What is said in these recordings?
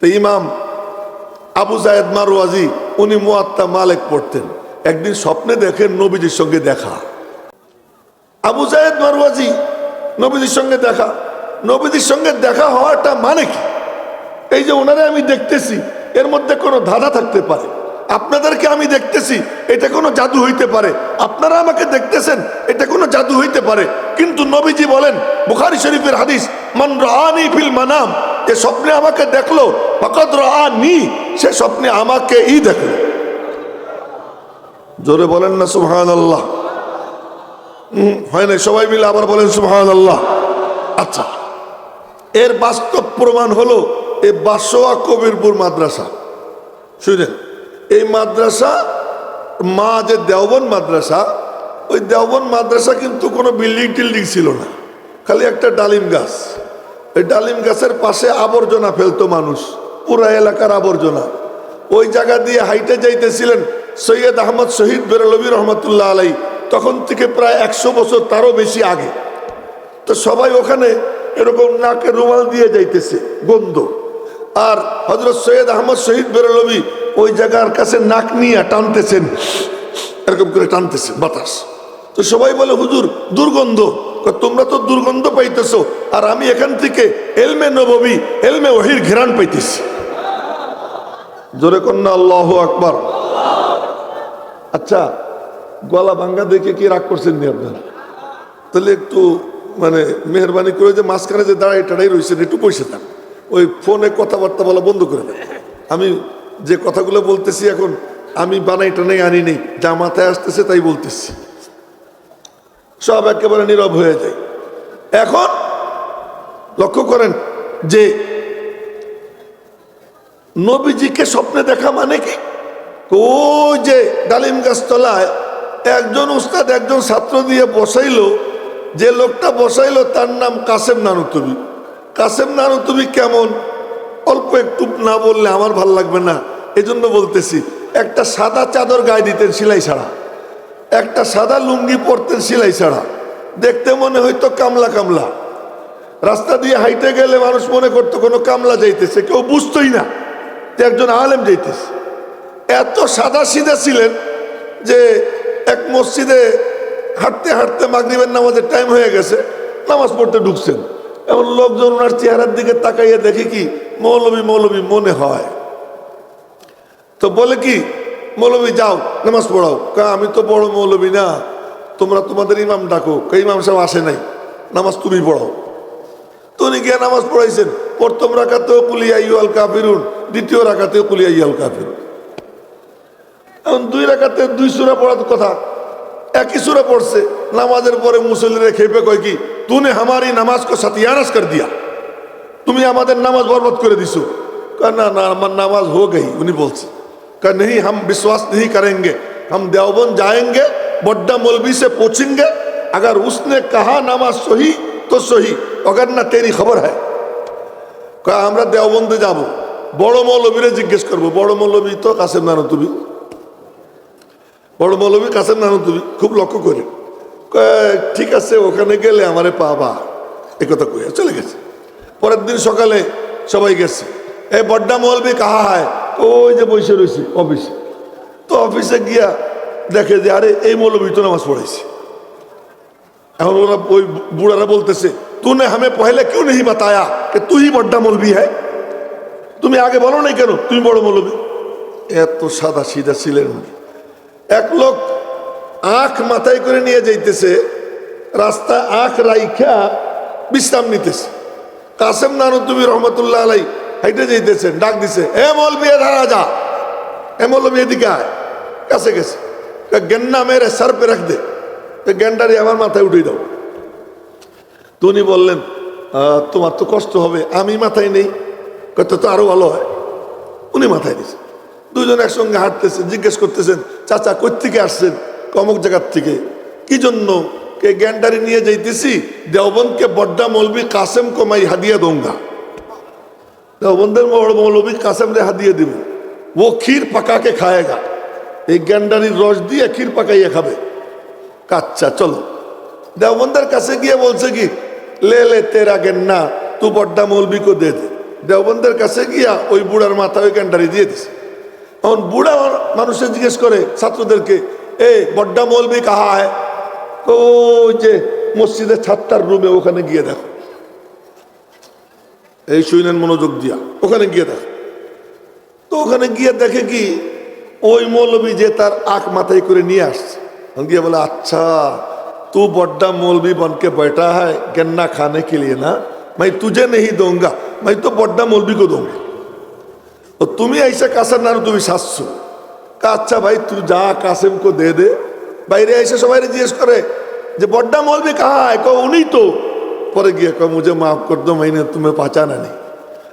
তো ইমাম আবু জায়দ মারওয়াজি, উনি মুয়াত্তা মালিক পড়তেন। একদিন স্বপ্নে দেখেন নবীজির সঙ্গে দেখা। আবু জায়দ মারওয়াজি, নবীজির সঙ্গে দেখা। নবীজির সঙ্গে দেখা হওয়াটা মানে কি? এই যে ওনারে আমি দেখতেছি, এর মধ্যে কোনো ধাঁধা থাকতে পারে। আপনাদেরকে আমি দেখতেছি, এটা কোনো জাদু হইতে পারে। আপনারা আমাকে দেখতেছেন, এটা কোনো জাদু হইতে পারে। কিন্তু নবীজি বলেন, বুখারি শরীফের হাদিস, মান রানি ফিল মানাম। যে স্বপ্নে আমাকে দেখল ফকত রানি সে স্বপ্নে আমাকে ই দেখল। জোরে বলেন না সুবহান আল্লাহ হয় না সবাই মিলে আবার বলেন সুবহান আল্লাহ আচ্ছা এর বাস্তব প্রমাণ হলো এই বাসোয়া কবিরপুর মাদ্রাসা। শুনেন, এই মাদ্রাসা, মা যে দেওবন মাদ্রাসা, ওই দেওবন মাদ্রাসা কিন্তু কোনো বিল্ডিং টিল্ডিং ছিল না, খালি একটা ডালিম গাছ। ওই ডালিম গাছের পাশে আবর্জনা ফেলতো মানুষ, পুরা এলাকার আবর্জনা। ওই জায়গা দিয়ে হাইটে যাইতেছিলেন সৈয়দ আহমদ শহীদ বেরলবী রহমতুল্লাহ আলাই তখন থেকে প্রায় একশো বছর তারও বেশি আগে। তো সবাই ওখানে এরকম নাকে রুমাল দিয়ে যাইতেছে, গন্ধ। আর হজরত সৈয়দ আহমদ শহীদ বেরলবি ওই জায়গার কাছে নাক নিয়ে টানতেছেন, এরকম করে টানতেছে বাতাস। তো সবাই বলে, হুজুর, দুর্গন্ধ। তোমরা তো দুর্গন্ধ পাইতেছ। আর আমি এখান থেকে এলমে নববী, এলমে ওহির ঘেরান পাইতেছি। জোরে কন্যা, আল্লাহ আকবার। আচ্ছা গলা ভাঙ্গা দেখে কি রাগ করছেন নি আপনারা? তাহলে একটু মানে মেহরবানি করে যে মাঝখানে যে দাঁড়াই টাড়াই রয়েছেন একটু পয়সা দেন ওই ফোনে কথাবার্তা বলা বন্ধ করে দেন। আমি যে কথাগুলো বলতেছি এখন, আমি বানাই টানাই আনি নেই। যা মাথায় আসতেছে তাই বলতেছি। সব একেবারে নীরব হয়ে যায়। এখন লক্ষ্য করেন যে নবীজিকে স্বপ্নে দেখা মানে কি? ওই যে ডালিম গাছ তলায় একজন উস্তাদ, একজন ছাত্র দিয়ে বসাইলো, যে লোকটা বসাইলো, তার নাম কাসেম নানুতুবি। কাসেম নানুতুবি কেমন? অল্প একটু না বললে আমার ভালো লাগবে না। এজন্য বলতেছি, একটা সাদা চাদর গায়ে দিতেন, সিলাই ছাড়া। একটা সাদা লুঙ্গি পরতেন সিলাই ছাড়া। দেখতে মনে হইতো কামলা কামলা। রাস্তা দিয়ে হাইটে গেলে মানুষ মনে করতো কোনো কামলা যাইতেছে, কেউ বুঝতোই না যে একজন আলেম যাইতেছে। এত সাদা সিধা ছিলেন যে এক মসজিদে হাঁটতে হাঁটতে মাগরিবের নামাজের টাইম হয়ে গেছে, নামাজ পড়তে ঢুকছেন। এমন লোকজন ওনার চেহারার দিকে তাকাইয়ে দেখে কি, মৌলবী মৌলবী মনে হয়। তো বলে কি মৌলবী যাও, নামাজ পড়াও। আমি তো বড় মৌলবী না। তোমরা তোমাদের ইমাম ডাকো। ইমাম সাহেব আসে নাই। নামাজ তুমি পড়াও। তো উনি গিয়ে নামাজ পড়াইছেন। প্রথম রাখাতেও কুলিয়া ইয়াল কাফিরুন, দ্বিতীয় রাখাতেও কুলিয়া ইয়াল কাফিরুন এখন দুই রাখাতে দুই সুরা পড়ার কথা। একই সুরা পড়ছে। নামাজের পরে মুসল্লিরা খেপে কয় কি, তুনে হামারি নামাজ কো সাতিয়ানাস কর দিয়া। তুমি আমাদের নামাজ বরবাদ করে দিছো। না না, আমার নামাজ হো গই, উনি বলছে। कहा नहीं हम विश्वास नहीं करेंगे हम देवबंद जाएंगे बड्डा मौलवी से पूछेंगे अगर उसने कहा नमाज सही तो सही अगर ना तेरी खबर है কয় আমরা দেওবন্দে যাব বড় মৌলবীরে জিজ্ঞেস করব বড় মৌলবী তো কাসেম নানো তুমি বড় মৌলবী কাসেম নানো তুমি খুব লক্ষ্য করে কয়, ঠিক আছে ওখানে গেলে আমারে পাবা এ কথা কইয়া চলে গেছে পরের দিন সকালে সবাই গেছে এই বড্ডা মৌলবী কাহা হয় ওই যে বসে রয়েছে অফিসে তো অফিসে গিয়া দেখে যে, আরে, এই মৌলবী তো নামাজ পড়াইছে। এখন ওরা ওই বুড়ারা বলতেছে তুনে হামে পহেলে কেউ নেই বাতায়া? কে তুই বড্ডা মৌলবি হ্যাঁ তুমি আগে বলো নাই কেন? তুমি বড় মৌলবি। এত সাদা সিধা ছিলেন উনি। এক লোক আখ মাথায় করে নিয়ে যাইতেছে রাস্তা আখ রাইখা বিশ্রাম নিতেছে। কাসেম নানুতুবি রহমতুল্লাহ আলাই হাইটে যাইতেছেন ডাক দিছে এ মৌলবি এ ধারা যা। এ মৌলবি এদিকে আয় কাছে গেছে। গেন্না মেরে সার পে রাখ দে। গেন্ডারি আমার মাথায় উঠে দাও। তো উনি বললেন "আহ, তোমার তো কষ্ট হবে আমি মাথায় নেই। কত তো আরও ভালো হয়। উনি মাথায় দিয়েছে দুজন একসঙ্গে হাঁটতেছে জিজ্ঞেস করতেছেন চাচা কোথেকে আসছেন? কমক জায়গার থেকে। কি জন্য? কে গ্যান্ডারি নিয়ে যাইতেছি দেওবনকে বড্ডা মলবি কাসেম কমাই হাদিয়া দোঙ্গা। দেওবন্দের মৌলবী কাসেম রেহা দিয়ে দিব ও ক্ষীর পাকাকে খায়গা এই গ্যান্ডারির রস দিয়ে ক্ষীর পাকাইয়া খাবে কাচ্চা চলো দেওবন্দের কাছে গিয়ে বলছে কি লে লে তেরা গেন্না তু বড্ডা মৌলবিকে দে দে দেওবন্দের কাছে গিয়া ওই বুড়ার মাথা ওই গ্যান্ডারি দিয়ে দিস এখন বুড়া মানুষে জিজ্ঞেস করে ছাত্রদেরকে এ বড্ডা মৌলবি কাহা হয় ও যে মসজিদের ছাত্তার রুমে ওখানে গিয়ে দেখো এই সৈন্যের মনোযোগ দিয়া। ওখানে গিয়ে দেখ। তো ওখানে গিয়ে দেখে কি, ওই মৌলবী যে তার আখ মাথায় করে নিয়ে আসছে। গিয়ে বলে আচ্ছা তু বড্ডা মৌলবী বনকে বেটা হয় গেন্না খানে কে লিয়ে না? মাই তুঝে নেই দোঙ্গা, মাই তো বড্ডা মৌলবী কো দোঙ্গা। ও তুমি আইসা কাসার না তুমি শাসছো আচ্ছা ভাই তুই যা কাসেম কো দে দে। বাইরে এসে সবাই জিজ্ঞেস করে যে, বড্ডা মৌলবী কাহা কো উনি তো। পরে গিয়ে কয়, মুঝে মাফ কর দো, মাইনে তুমি পাচানা নেই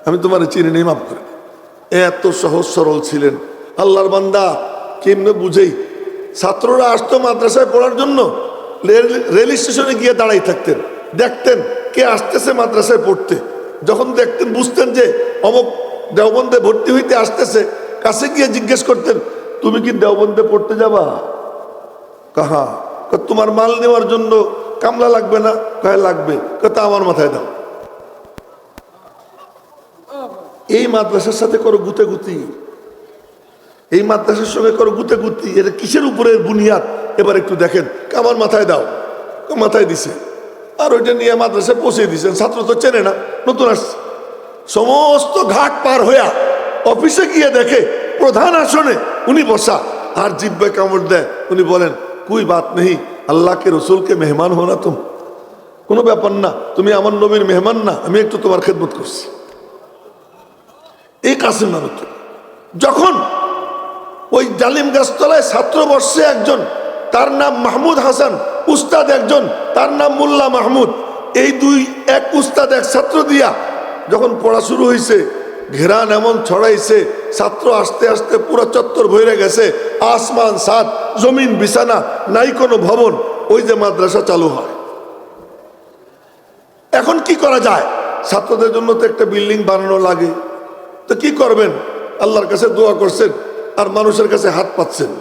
আমি তোমার চিনি নেই মাফ করে। এত সহজ সরল ছিলেন। আল্লাহর বান্দা, কেমনে বুঝেই? ছাত্ররা আসতো মাদ্রাসায় পড়ার জন্য, রেল স্টেশনে গিয়ে দাঁড়াই থাকতেন। দেখতেন কে আসতেছে মাদ্রাসায় পড়তে। যখন দেখতেন, বুঝতেন যে অমুক দেওবন্দে ভর্তি হইতে আসতেছে, কাছে গিয়ে জিজ্ঞেস করতেন, তুমি কি দেওবন্দে পড়তে যাবা? কাহা তোমার মাল নেওয়ার জন্য কামলা লাগবে না? কয়, লাগবে। তা আমার মাথায় দাও। এই মাদ্রাসার সাথে করো গুতে গুতি এই মাদ্রাসার সঙ্গে করো গুতে গুতি এটা কিসের উপরে বুনিয়াদ? এবার একটু দেখেন। আমার মাথায় দাও। মাথায় দিছে। আর ওইটা নিয়ে মাদ্রাসায় পৌঁছে দিয়েছেন। ছাত্র তো চেনে না। নতুন আসছে। সমস্ত ঘাট পার হইয়া অফিসে গিয়ে দেখে প্রধান আসনে উনি বসা। আর জিব্বে কামড় দেয়। উনি বলেন, কুই বাত নেই। আল্লাহকে, রসুলকে মেহমান হো না তুমি। কোনো ব্যাপার না, তুমি আমার নবীর মেহমান না, আমি একটু তোমার খেদমত করছি। এই কাসিম নামে যখন ওই জালিম গাছতলায় ছাত্র বর্ষে একজন, তার নাম মাহমুদ হাসান, উস্তাদ একজন, তার নাম মোল্লা মাহমুদ, এই দুই এক উস্তাদ, এক ছাত্র দিয়া যখন পড়া শুরু হয়েছে ঘেরান এমন ছড়াইছে, ছাত্র আস্তে আস্তে পুরো চত্বর ভরে গেছে আসমান, সাত, জমিন, বিছানা, নাই কোনো ভবন, ওই যে মাদ্রাসা চালু হয়। এখন কি করা যায়? ছাত্রদের জন্য তো একটা বিল্ডিং বানানো লাগে। তো কি করবেন? আল্লাহর কাছে দোয়া করছেন, আর মানুষের কাছে হাত পাচ্ছেন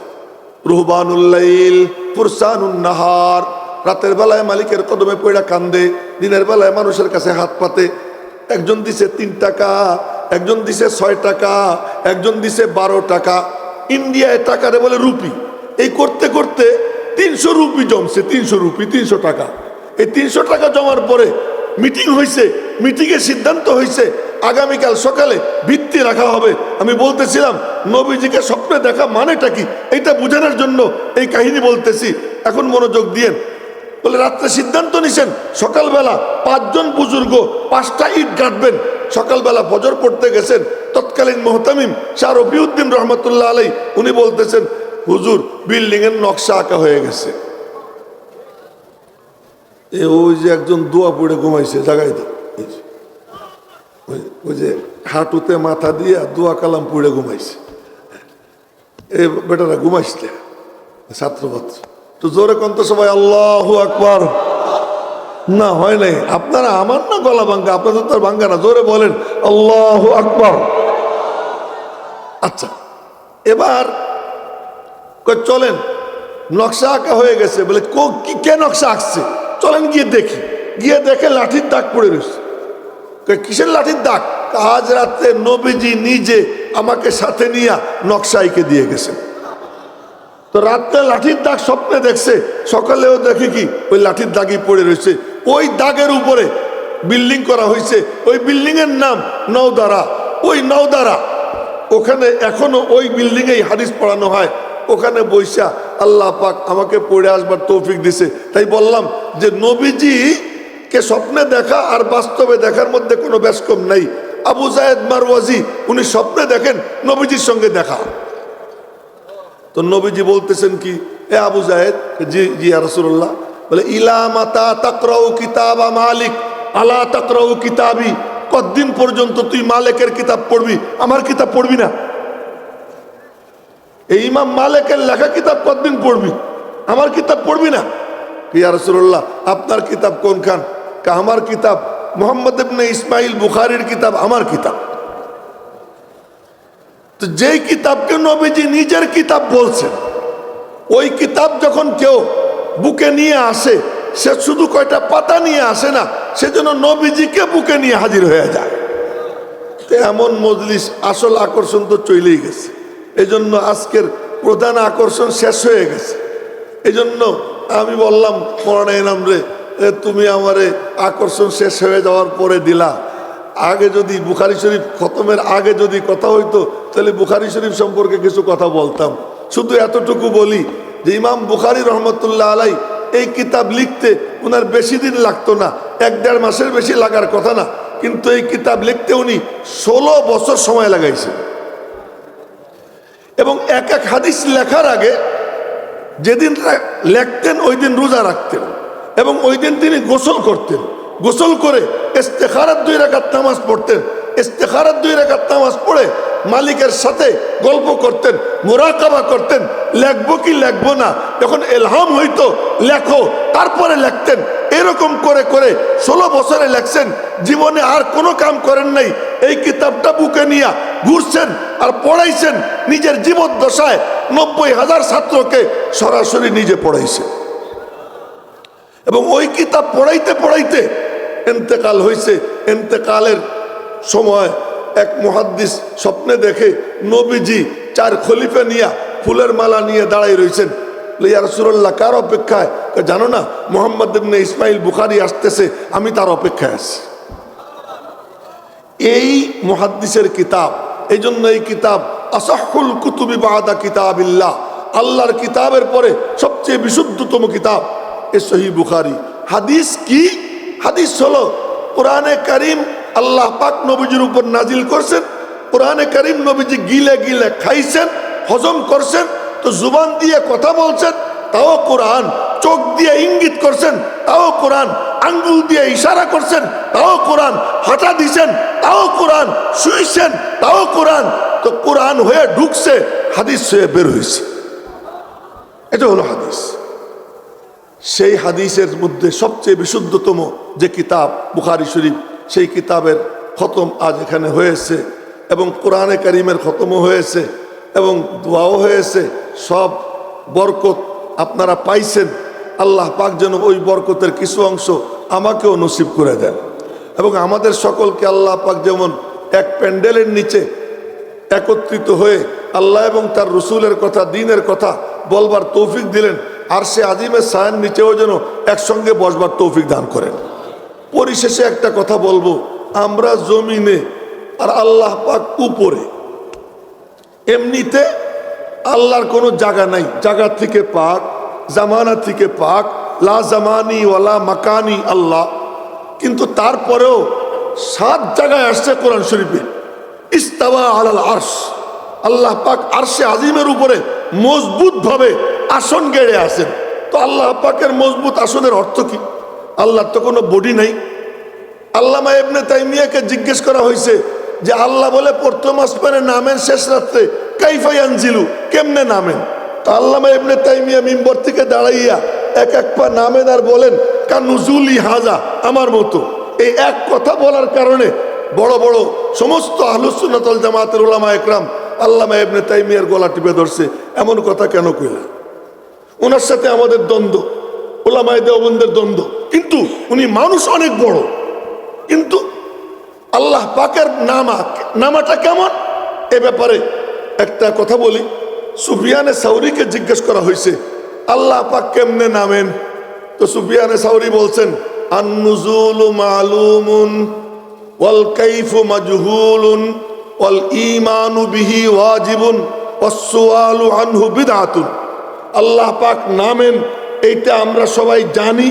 রুহবানুল্লাইল ফুরসানুন নাহার। রাতের বেলায় মালিকের কদমে পয়ড়া কান্দে, দিনের বেলায় মানুষের কাছে হাত পাতে। একজন দিছে তিন টাকা, একজন দিছে ছয় টাকা, একজন দিছে বারো টাকা। ইন্ডিয়ায় টাকারে বলে রুপি। এই করতে করতে তিনশো রুপি জমছে, তিনশো রুপি, তিনশো টাকা। এই তিনশো টাকা জমার পরে মিটিং হয়েছে মিটিংয়ের সিদ্ধান্ত হয়েছে আগামীকাল সকালে ভিত্তি রাখা হবে। আমি বলতেছিলাম, নবীজিকে স্বপ্নে দেখা মানেটা কি? এইটা বোঝানোর জন্য এই কাহিনী বলতেছি। এখন মনোযোগ দিয়েন। বলে রাত্রে সিদ্ধান্ত নিছেন, সকালবেলা পাঁচজন বুজুর্গ পাঁচটা ইট গাঁটবেন। সকালবেলা ফজর পড়তে গেছেন, তৎকালীন মোহতামিম শাহ রফিউদ্দিন রহমতুল্লাহ আলাই উনি বলতেছেন, হুজুর বিল্ডিং এর নকশা আঁকা হয়ে গেছে। এ ওই যে একজন দোয়া পড়ে ঘুমাইছে, জাগাই ওই- ওই যে হাঁটুতে মাথা দিয়ে দোয়া কালাম পড়ে ঘুমাইছে। এ বেটারা ঘুমাইছে। ছাত্রপাত্র তো জোরে কন্ত সবাই, আল্লাহ আকবার। না হয় নাই। আপনারা আমার না গলা ভাঙ্গা? আপনাদের তো ভাঙ্গা না। জোরে বলেন, আল্লাহ আকবার। আচ্ছা এবার চলেন, নকশা আঁকা হয়ে গেছে। বলে, কো- নকশা আঁকছে? চলেন গিয়ে দেখি। গিয়ে দেখে লাঠির দাগ পড়ে রয়েছে। কিসের লাঠির দাগ? আজ রাতে নবীজি নিজে আমাকে সাথে নিয়ে নকশা এঁকে দিয়ে গেছেন। তো রাত্রে লাঠির দাগ স্বপ্নে দেখছে। সকালেও দেখে কি, ওই লাঠির দাগই পড়ে রয়েছে। ওই দাগের উপরে বিল্ডিং করা হয়েছে। ওই বিল্ডিং এর নাম নওদারা। ওই নওদারা, ওখানে এখনও ওই বিল্ডিং এই হাদিস পড়ানো হয়। ওখানে বৈশা আল্লাহ পাক আমাকে পড়ে আসবার তৌফিক দিছে। তাই বললাম যে নবীজি কে স্বপ্নে দেখা আর বাস্তবে দেখার মধ্যে কোনো ব্যস্কম নাই। আবু জায়েদ মারওয়াজি, উনি স্বপ্নে দেখেন নবীজির সঙ্গে দেখা। তো নবীজি বলতেছেন কি, এ আবু জাহেদ জি জি রসুল্লাহ বলে, ইলা মাতা তাকরাউ কিতাবা মালিক, আলা তাকরাউ কিতাবি, কতদিন পর্যন্ত তুই মালিকের কিতাব পড়বি? আমার কিতাব পড়বি না। এই ইমাম মালিকের লেখা কিতাব কতদিন পড়বি? আমার কিতাব পড়বি না। ইয়া রসুল্লাহ আপনার কিতাব কোনখান? কা আমার কিতাব? মোহাম্মদ ইবনে ইসমাইল বুখারির কিতাব, আমার কিতাব। তো যেই কিতাবকে নবীজি নিজের কিতাব বলছেন, ওই কিতাব যখন কেউ বুকে নিয়ে আসে। সে শুধু কয়টা পাতা নিয়ে আসে না সেজন্য নবীজিকে বুকে নিয়ে হাজির হয়ে যায়। এমন মজলিস আসল আকর্ষণ তো চলেই গেছে। এই জন্য আজকের প্রধান আকর্ষণ শেষ হয়ে গেছে। এই জন্য আমি বললাম, মরানা এনাম রে তুমি আমারে আকর্ষণ শেষ হয়ে যাওয়ার পরে দিলা। আগে যদি বুখারি শরীফ খতমের আগে যদি কথা হইতো, তাহলে বুখারি শরীফ সম্পর্কে কিছু কথা বলতাম। শুধু এতটুকু বলি যে ইমাম বুখারি রহমতুল্লাহ আলাই এই কিতাব লিখতে ওনার বেশি দিন লাগতো না, এক দেড় মাসের বেশি লাগার কথা না, কিন্তু এই কিতাব লিখতে উনি ষোলো বছর সময় লাগাইছেন এবং এক এক হাদিস লেখার আগে যেদিন লেখতেন ওই দিন রোজা রাখতেন এবং ওই দিন তিনি গোসল করতেন। গোসল করে ইস্তেখারাত দুই রাকাত নামাজ পড়তেন। ইস্তেখারাত দুই রাকাত নামাজ পড়ে মালিকের সাথে গল্প করতেন, মোরাকাবা করতেন, লেখবো কি লেখবো না। যখন এলহাম হইতো, লেখো, তারপরে লেখতেন। এরকম করে করে ষোলো বছরে লেখছেন, জীবনে আর কোনো কাম করেন নাই। এই কিতাবটা বুকে নিয়ে ঘুরছেন আর পড়াইছেন, নিজের জীবদ্দশায় নব্বই হাজার ছাত্রকে সরাসরি নিজে পড়াইছে এবং ওই কিতাব পড়াইতে পড়াইতে এন্তেকাল হয়েছে এন্তেকালের সময় এক মুহাদ্দিস স্বপ্নে দেখে নবীজি চার খলিফা নিয়ে ফুলের মালা নিয়ে দাঁড়াই রয়েছেন রাসূলুল্লাহ, কার অপেক্ষায়? জানো না, মোহাম্মদ ইসমাইল বুখারি আসতেছে, আমি তার অপেক্ষায় আছি। এই মুহাদ্দিসের কিতাব, এই জন্য এই কিতাব, আসাহুল কুতুবি বাদা কিতাবিল্লাহ আল্লাহর কিতাবের পরে সবচেয়ে বিশুদ্ধতম কিতাব, এ সহি বুখারি। হাদিস কি? হাদিস হলো কোরআনে করিম আল্লাহ পাক নবীজির উপর নাজিল করছেন, কোরআনে করিম নবীজি গিলে গিলে খাইছেন, হজম করছেন, তো জুবান দিয়ে কথা বলছেন, তাও কোরআন, চোখ দিয়ে ইঙ্গিত করছেন, তাও কোরআন, আঙ্গুল দিয়ে ইশারা করছেন, তাও কোরআন, হাঁটা দিছেন, তাও কোরআন, শুইছেন, তাও কোরআন, তো কোরআন হয়ে ঢুকছে, হাদিস হয়ে বের হয়েছে এটা হলো হাদিস। সেই হাদিসের মধ্যে সবচেয়ে বিশুদ্ধতম যে কিতাব, বুখারি শরীফ সেই কিতাবের খতম আজ এখানে হয়েছে এবং কোরআনে করিমের খতমও হয়েছে এবং দোয়াও হয়েছে। সব বরকত আপনারা পাইছেন। আল্লাহ পাক যেন ওই বরকতের কিছু অংশ আমাকেও নসিব করে দেন। এবং আমাদের সকলকে আল্লাহ পাক যেমন এক প্যান্ডেলের নিচে একত্রিত হয়ে আল্লাহ এবং তার রসুলের কথা, দিনের কথা বলবার তৌফিক দিলেন। আর সে আজিমের সায়ের নিচেও যেন একসঙ্গে বসবার তৌফিক দান করেন। পরিশেষে একটা কথা বলব। আমরা জমিনে আর আল্লাহ পাক উপরে। এমনিতে আল্লাহর কোনো জায়গা নাই। জায়গা থেকে পাক, জামানা থেকে পাক, লা জামানি ওয়ালা মাকানি আল্লাহ। কিন্তু তারপরেও সাত জায়গায় আসছে কোরআন শরীফে। ইস্তাওয়া আলাল আরশ। আল্লাহ পাক আরশে আজিমের উপরে মজবুত ভাবে আসন গেড়ে আসেন তো আল্লাহ পাকের মজবুত আসনের অর্থ কি? আল্লাহর তো কোনো বডি নাই। আল্লামা ইবনে তাইমিয়াকে জিজ্ঞেস করা হয়েছে যে আল্লাহ বলে প্রথম আসমানে নামেন, শেষ রাত্রে কাইফাই আনজিলু কেমনে নামেন? তো আল্লামা ইবনে তাইমিয়া মিম্বর থেকে দাঁড়াইয়া এক এক পা নামেন আর বলেন কানুজুলি হাজা, আমার মতো। এই এক কথা বলার কারণে বড় বড় সমস্ত আহলুসুন্নতল জামাতের ওলামা একরাম আল্লামা ইবনে তাইমিয়ার গলা টিপে ধরছে। এমন কথা কেন কইলা ওনার সাথে আমাদের দ্বন্দ্ব। ওলামায় দেওবন্দের দ্বন্দ্ব। কিন্তু উনি মানুষ অনেক বড়। কিন্তু আল্লাহ পাকের নামা, নামাটা কেমন? এ ব্যাপারে একটা কথা বলি। সুফিয়ানে সাউরিকে জিজ্ঞেস করা হয়েছে, আল্লাহ পাক কেমনে নামেন? তো সুফিয়ানে সাউরি বলছেন মালুমুন, ওয়াল মাজহুলুন ওয়াজিবুন আল্লাহ পাক নামেন এইটা আমরা সবাই জানি,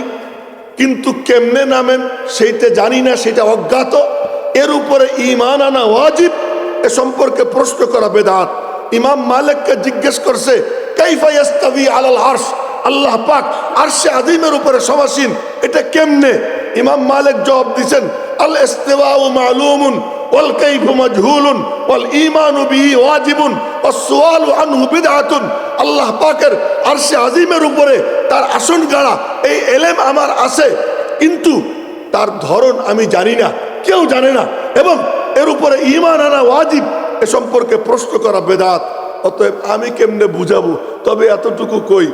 কিন্তু কেমনে নামেন সেইটা জানি না সেটা অজ্ঞাত। এর উপরে ইমান আনা ওয়াজিব, এ সম্পর্কে প্রশ্ন করা বেদাত। ইমাম মালিককে জিজ্ঞেস করছে, কাইফা ইয়াস্তাবি আলাল আরশ? আল্লাহ পাক আরশে আজিমের উপরে সমাসীন, এটা কেমনে? ইমাম মালিক জবাব দিছেন আল ইস্তিওয়াউ মালুমুন, ওয়াল কাইফু মাজহুলুন, ওয়াল ঈমানু বিহি ওয়াজিবুন, ওয়াস সুআলু আনহু বিদআতুন। আল্লাহ পাকের আরশে আজিমের উপরে তার আসন গাড়া, এই এলেম আমার আছে, কিন্তু তার ধরন আমি জানি না, কেউ জানে না, এবং এর উপরে ঈমান আনা ওয়াজিব এ সম্পর্কে প্রশ্ন করা বেদাত, অতএব আমি কেমনে বুঝাবো? তবে এতটুকু কই,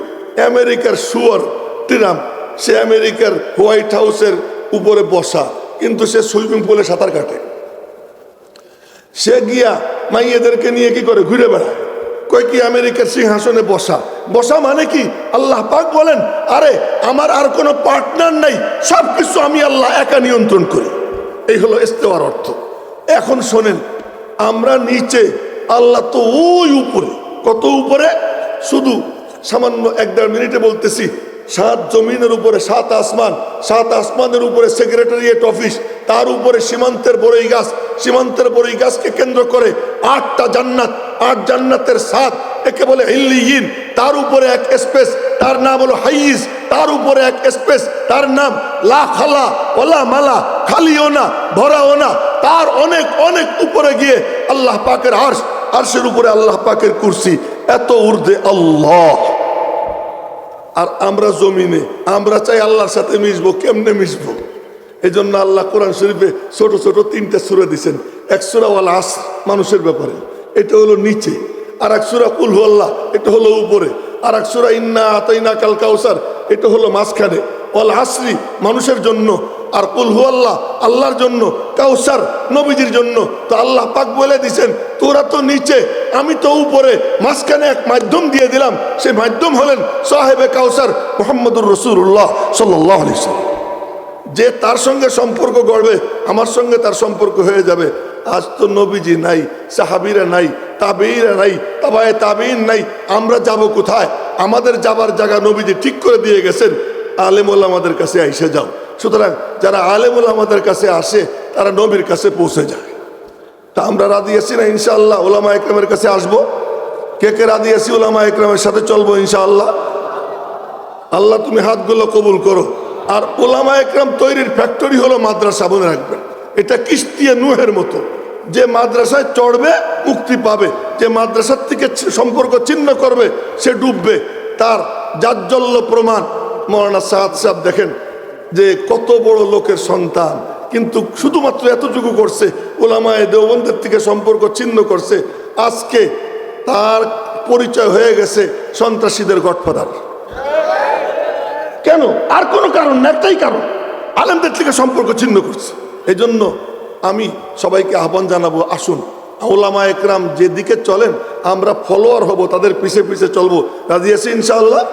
আমেরিকার সুয়ার টিরাম, সে আমেরিকার হোয়াইট হাউসের উপরে বসা, কিন্তু সে সুইমিং পুলে সাঁতার কাটে। সে গিয়া মাইয়েদেরকে নিয়ে কি করে? ঘুরে বেড়ায়। কয় কি আমেরিকার সিংহাসনে বসা? বসা মানে কি? আল্লাহ পাক বলেন, আরে, আমার আর কোনো পার্টনার নাই সব কিছু আমি আল্লাহ একা নিয়ন্ত্রণ করি। এই হলো ইস্তেওয়ার অর্থ। এখন শোনেন, আমরা নিচে, আল্লাহ তো ওই উপরে। কত উপরে? শুধু সামান্য এক দেড় মিনিটে বলতেছি, সাত জমিনের উপরে সাত আসমান, সাত আসমানের উপরে সেক্রেটারিয়েট অফিস তার উপরে সীমান্তের বড়ই গাছ, সীমান্তের বড়ই গাছকে কেন্দ্র করে আটটা জান্নাত, আট জান্নাতের সাত, একে বলে ইল্লিয়িন তার উপরে এক স্পেস, তার নাম হলো হাইস তার উপরে এক স্পেস, তার নাম লা খালা, ওলা মালা, খালিও না, ভরাও না, তার অনেক অনেক উপরে গিয়ে আল্লাহ পাকের আর্শ, আর্শের উপরে আল্লাহ পাকের কুরসি, এত উর্ধে আল্লাহ। আর আমরা জমিনে, আমরা চাই আল্লাহর সাথে মিশবো, কেমনে মিশবো? এই জন্য আল্লাহ কোরআন শরীফে ছোট ছোট তিনটা সুরা দিছেন এক সুরা ওয়াল আস মানুষের ব্যাপারে। এটা হলো নিচে। আর এক সুরা কুল আল্লাহ এটা হলো উপরে। আর এক সুরা ইন্না আতাইনা কাল কাউসার, এটা হলো মাঝখানে। ওয়াল আসরি মানুষের জন্য। আর কুলহু আল্লাহ আল্লাহর জন্য। কাউসার, নবীজির জন্য। তো আল্লাহ পাক বলে দিছেন তোরা তো নিচে, আমি তো উপরে। মাঝখানে এক মাধ্যম দিয়ে দিলাম। সেই মাধ্যম হলেন সাহেবে কাউসার মোহাম্মদুর রসুল্লাহ সাল্লাহ আলি সাল্লাম যে তার সঙ্গে সম্পর্ক গড়বে, আমার সঙ্গে তার সম্পর্ক হয়ে যাবে। আজ তো নবীজি নাই, সাহাবিরা নাই তাবেইরা নাই, তাবায় তাবিন নাই, আমরা যাব কোথায়? আমাদের যাবার জায়গা নবীজি ঠিক করে দিয়ে গেছেন, আলেমুল আমাদের কাছে এসে যাও। সুতরাং যারা আলেমুল আমাদের কাছে আসে, তারা নবীর কাছে পৌঁছে যায়। তা আমরা রাজি আছি না, ইনশাআল্লাহ? ওলামা একরামের কাছে আসব? কে কে রাজি আছি ওলামা একরামের সাথে চলবো, ইনশাআল্লাহ? আল্লাহ, তুমি হাতগুলো কবুল করো। আর ওলামা একরাম তৈরির ফ্যাক্টরি হলো মাদ্রাসা, মনে রাখবেন। এটা কিস্তিয়া নুহের মতো। যে মাদ্রাসায় চড়বে, মুক্তি পাবে। যে মাদ্রাসার থেকে সম্পর্ক ছিন্ন করবে, সে ডুববে। তার জাজ্জল্য প্রমাণ মৌলানা সাহাদ সাহেব দেখেন যে কত বড় লোকের সন্তান। কিন্তু শুধুমাত্র এতটুকু করছে, ওলামায় দেওবন্দের থেকে সম্পর্ক ছিন্ন করছে। আজকে তার পরিচয় হয়ে গেছে সন্ত্রাসীদের গডফাদার। কেন? আর কোনো কারণ না একটাই কারণ। আলেমদের থেকে সম্পর্ক ছিন্ন করছে। এই জন্য আমি সবাইকে আহ্বান জানাব, আসুন, ওলামা একরাম যেদিকে চলেন, আমরা ফলোয়ার হব, তাদের পিছে পিছে চলবো। রাজি আছি ইনশাআল্লাহ?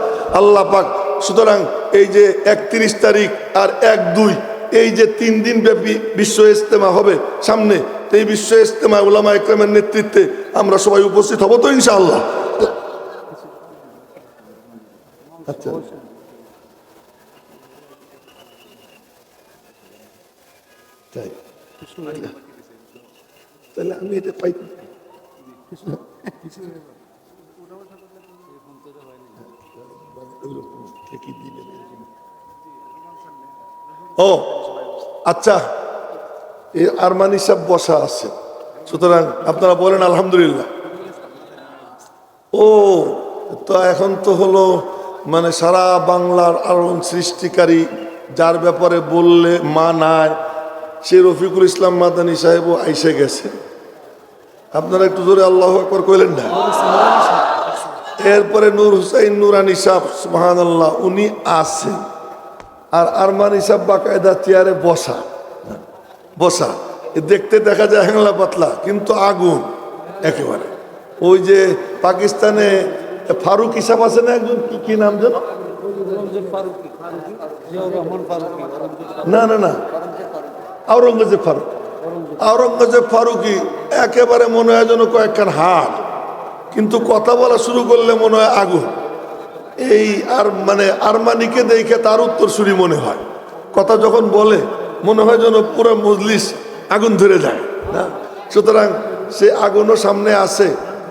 আল্লাহ পাক, সুতরাং এই যে একত্রিশ তারিখ আর এক দুই, এই যে তিন দিন ব্যাপী বিশ্ব ইজতেমা হবে সামনে, এই বিশ্ব ইজতেমা ওলামা একরামের নেতৃত্বে আমরা সবাই উপস্থিত হব তো ইনশাআল্লাহ? আচ্ছা। তাই। তাহলে আমি এটা পাই। ও আচ্ছা এই আরমানি সব বসা আছে সুতরাং আপনারা বলেন আলহামদুলিল্লাহ। ও, তো এখন তো হলো মানে সারা বাংলার আরণ সৃষ্টিকারী, যার ব্যাপারে বললে মানায় সে রফিকুল ইসলাম মাদানী সাহেবও আইসে গেছে। আপনারা একটু জোরে আল্লাহ একবার কইলেন না? এরপরে নূর হুসাইন নুরানি সাহ সুহান আল্লাহ উনি আছেন। আর আরমান হিসাব বাকায়দা চেয়ারে বসা। বসা। দেখতে দেখা যায় হ্যাংলা পাতলা কিন্তু আগুন একেবারে। ওই যে পাকিস্তানে ফারুক হিসাব আছে না একজন? কি কি নাম যেন? না না না। আওরঙ্গজেব ফারুক। আওরঙ্গজেব ফারুকি একেবারে মনে হয় যেন কয়েকখান হাট কিন্তু কথা বলা শুরু করলে মনে হয় আগুন। এই আর মানে আরমানিকে দেখে তার উত্তর শুরি মনে হয়। কথা যখন বলে, মনে হয় যেন পুরো মজলিস আগুন ধরে যায়, না? সুতরাং সে আগুনও সামনে আছে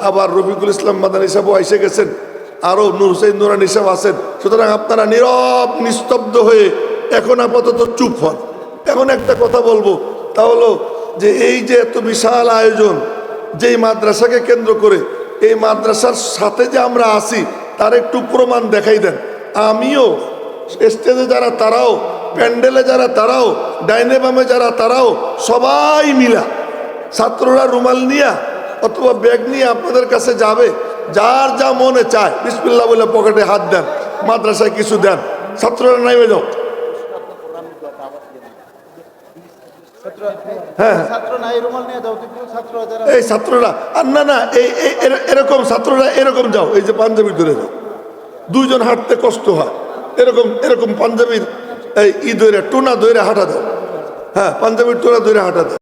আবার রফিকুল ইসলাম মাদানী সাহেবও এসে গেছেন। আরও নূর হুসেন নুরানি সাহেব আছেন। সুতরাং আপনারা নীরব, নিস্তব্ধ হয়ে এখন আপাতত চুপ হন। এখন একটা কথা বলব, তা হলো যে এই যে এত বিশাল আয়োজন, যেই মাদ্রাসাকে কেন্দ্র করে, এই মাদ্রাসার সাথে যে আমরা আসি তার একটু প্রমাণ দেখাই দেন। আমিও স্টেজে যারা তারাও, প্যান্ডেলে যারা তারাও, ডাইনে বামে যারা তারাও, সবাই মিলা ছাত্ররা রুমাল নিয়া অথবা ব্যাগ নিয়ে আপনাদের কাছে যাবে, যার যা মনে চায় বিসমিল্লা বলে পকেটে হাত দেন, মাদ্রাসায় কিছু দেন, ছাত্ররা নাইবে যাও। হ্যাঁ যারা এই ছাত্ররা আর না না এই এরকম ছাত্ররা এরকম যাও এই যে পাঞ্জাবি ধরে যাও দুইজন হাঁটতে কষ্ট হয়। এরকম এরকম পাঞ্জাবির এই ই ধরে টোনা ধরে হাঁটা দাও। হ্যাঁ পাঞ্জাবির টোনা ধরে হাঁটা দাও।